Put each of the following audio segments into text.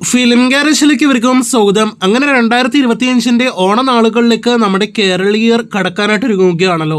Film ഗാരേജിലേക്ക് ഇവർക്കും സ്വാഗതം. അങ്ങനെ രണ്ടായിരത്തി ഇരുപത്തിയഞ്ചിന്റെ ഓണനാളുകളിലേക്ക് നമ്മുടെ കേരളീയർ കടക്കാനായിട്ട് ഒരുങ്ങുകയാണല്ലോ.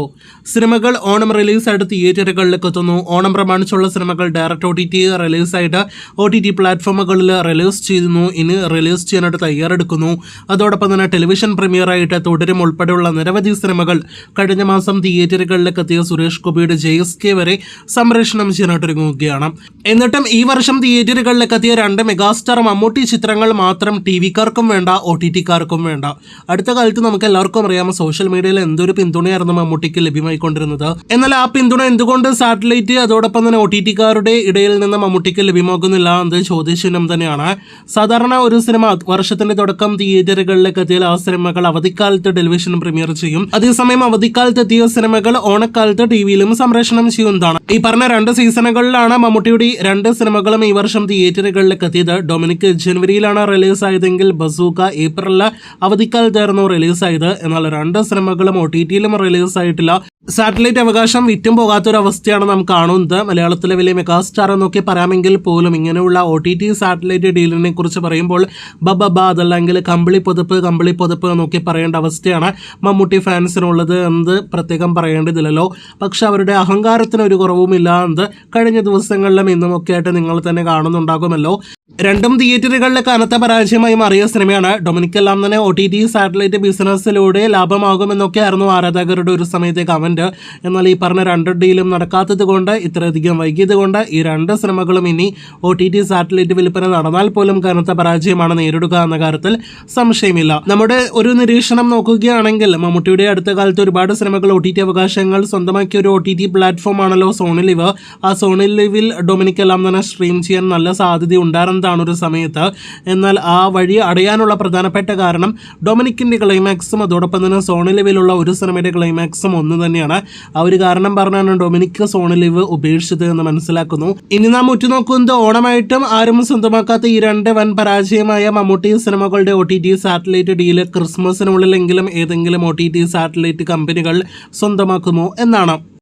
സിനിമകൾ ഓണം റിലീസായിട്ട് തിയേറ്ററുകളിലേക്ക് എത്തുന്നു. ഓണം പ്രമാണിച്ചുള്ള സിനിമകൾ ഡയറക്റ്റ് ഒ ടി ടി റിലീസായിട്ട് ഒ ടി ടി പ്ലാറ്റ്ഫോമുകളിൽ റിലീസ് ചെയ്യുന്നു. ഇനി റിലീസ് ചെയ്യാനായിട്ട് തയ്യാറെടുക്കുന്നു. അതോടൊപ്പം തന്നെ ടെലിവിഷൻ പ്രീമിയറായിട്ട് തുടരും ഉൾപ്പെടെയുള്ള നിരവധി സിനിമകൾ കഴിഞ്ഞ മാസം തിയേറ്ററുകളിലേക്ക് എത്തിയ സുരേഷ് ഗോപിയുടെ ജെ എസ് കെ വരെ സംപ്രേഷണം ചെയ്യാനായിട്ട് ഒരുങ്ങുകയാണ്. എന്നിട്ടും ഈ വർഷം തിയേറ്ററുകളിലേക്ക് എത്തിയ രണ്ട് മെഗാസ്റ്റാർ മമ്മൂട്ടി ചിത്രങ്ങൾ മാത്രം ടി വിക്കാർക്കും വേണ്ട ഒ ടി ടിക്കാർക്കും വേണ്ട. അടുത്ത കാലത്ത് നമുക്ക് എല്ലാവർക്കും അറിയാം സോഷ്യൽ മീഡിയയിൽ എന്തൊരു പിന്തുണയായിരുന്നു മമ്മൂട്ടിക്ക് ലഭ്യമായിക്കൊണ്ടിരുന്നത്. എന്നാൽ ആ പിന്തുണ എന്തുകൊണ്ട് സാറ്റലൈറ്റ് അതോടൊപ്പം തന്നെ ഒ ടി ടിക്കാരുടെ ഇടയിൽ നിന്ന് മമ്മൂട്ടിക്ക് ലഭ്യമാകുന്നില്ല എന്നത് ചോദ്യചിഹ്നം തന്നെയാണ്. സാധാരണ ഒരു സിനിമ വർഷത്തിന്റെ തുടക്കം തിയേറ്ററുകളിലേക്ക് എത്തിയാൽ ആ സിനിമകൾ അവധിക്കാലത്ത് ടെലിവിഷൻ പ്രീമിയർ ചെയ്യും. അതേസമയം അവധിക്കാലത്ത് എത്തിയ സിനിമകൾ ഓണക്കാലത്ത് ടി വിയിലും സംപ്രേഷണം ചെയ്യുന്നതാണ് ഈ പറഞ്ഞ രണ്ട് സീസണുകളിലാണ് മമ്മൂട്ടിയുടെ രണ്ട് സിനിമകളും ഈ വർഷം തിയേറ്ററുകളിലേക്ക് എത്തിയത്. ഡൊമിനിക് ജനുവരിയിലാണ് റിലീസ് റിലീസായതെങ്കിൽ ബസൂക്ക ഏപ്രിലിൽ അവധിക്കാലത്തായിരുന്നു റിലീസായത് എന്നാൽ രണ്ട് സിനിമകളും ഒ ടി ടിയിലും റിലീസായിട്ടില്ല സാറ്റലൈറ്റ് അവകാശം വിറ്റും പോകാത്തൊരവസ്ഥയാണ് നാം കാണുന്നത്. മലയാളത്തിലെ വലിയ മെഗാസ്റ്റാർ എന്നൊക്കെ പറയാമെങ്കിൽ പോലും ഇങ്ങനെയുള്ള ഒ ടി ടി സാറ്റലൈറ്റ് ഡീലിനെ കുറിച്ച് പറയുമ്പോൾ ബബബ അതല്ലെങ്കിൽ കമ്പിളി പൊതുപ്പ് കമ്പിളി പൊതുപ്പ് എന്നൊക്കെ പറയേണ്ട അവസ്ഥയാണ് മമ്മൂട്ടി ഫാൻസിനുള്ളത് എന്ത് പ്രത്യേകം പറയേണ്ടതില്ലല്ലോ. പക്ഷെ അവരുടെ അഹങ്കാരത്തിന് ഒരു കുറവുമില്ല എന്ത് കഴിഞ്ഞ ദിവസങ്ങളിലും ഇന്നുമൊക്കെ ആയിട്ട് നിങ്ങൾ തന്നെ കാണുന്നുണ്ടാകുമല്ലോ. രണ്ടും തിയേറ്ററുകളിലെ കനത്ത പരാജയമായി മാറിയ സിനിമയാണ്. ഡൊമിനിക് എല്ലാം തന്നെ ഒ ടി ടി സാറ്റലൈറ്റ് ബിസിനസ്സിലൂടെ ലാഭമാകുമെന്നൊക്കെ ആയിരുന്നു ആരാധകരുടെ ഒരു സമയത്തെ കമന്റ് എന്നാൽ ഈ പറഞ്ഞ രണ്ട് ഡീലും നടക്കാത്തത് കൊണ്ട് ഇത്രയധികം വൈകിയത് കൊണ്ട് ഈ രണ്ട് സിനിമകളും ഇനി ഒ ടി ടി സാറ്റലൈറ്റ് വിൽപ്പന നടന്നാൽ പോലും കനത്ത പരാജയമാണ് നേരിടുക എന്ന കാര്യത്തിൽ സംശയമില്ല. നമ്മുടെ ഒരു നിരീക്ഷണം നോക്കുകയാണെങ്കിൽ മമ്മൂട്ടിയുടെ അടുത്ത കാലത്ത് ഒരുപാട് സിനിമകൾ ഒ ടി ടി അവകാശങ്ങൾ സ്വന്തമാക്കിയ ഒരു ഒ ടി ടി പ്ലാറ്റ്ഫോം ആണല്ലോ സോണി ലിവ്. ആ സോണി ലിവിൽ ഡൊമിനിക് എല്ലാം തന്നെ സ്ട്രീം ചെയ്യാൻ നല്ല സാധ്യത ഉണ്ടായിരുന്നതാണ് ഒരു സമയത്ത്. എന്നാൽ ആ വഴി അടയാനുള്ള പ്രധാനപ്പെട്ട കാരണം ഡൊമിനിക്കിന്റെ ക്ലൈമാക്സും അതോടൊപ്പം തന്നെ സോണി ലിവിലുള്ള ഒരു സിനിമയുടെ ക്ലൈമാക്സും ഒന്ന് തന്നെയാണ്. ആ ഒരു കാരണം പറഞ്ഞാണ് ഡൊമിനിക് ലീവ് ഉപേക്ഷിച്ചത് എന്ന് മനസ്സിലാക്കുന്നു. ഇനി നാം ഉറ്റുനോക്കുന്നത് ഓണമായിട്ടും ആരും സ്വന്തമാക്കാത്ത ഈ രണ്ട് വൻ പരാജയമായ മമ്മൂട്ടി സിനിമകളുടെ O T T satellite deal ക്രിസ്മസിനുള്ളിലെങ്കിലും ഏതെങ്കിലും ഒ ടി ടി സാറ്റലൈറ്റ് കമ്പനികൾ സ്വന്തമാക്കുമോ എന്നാണ്.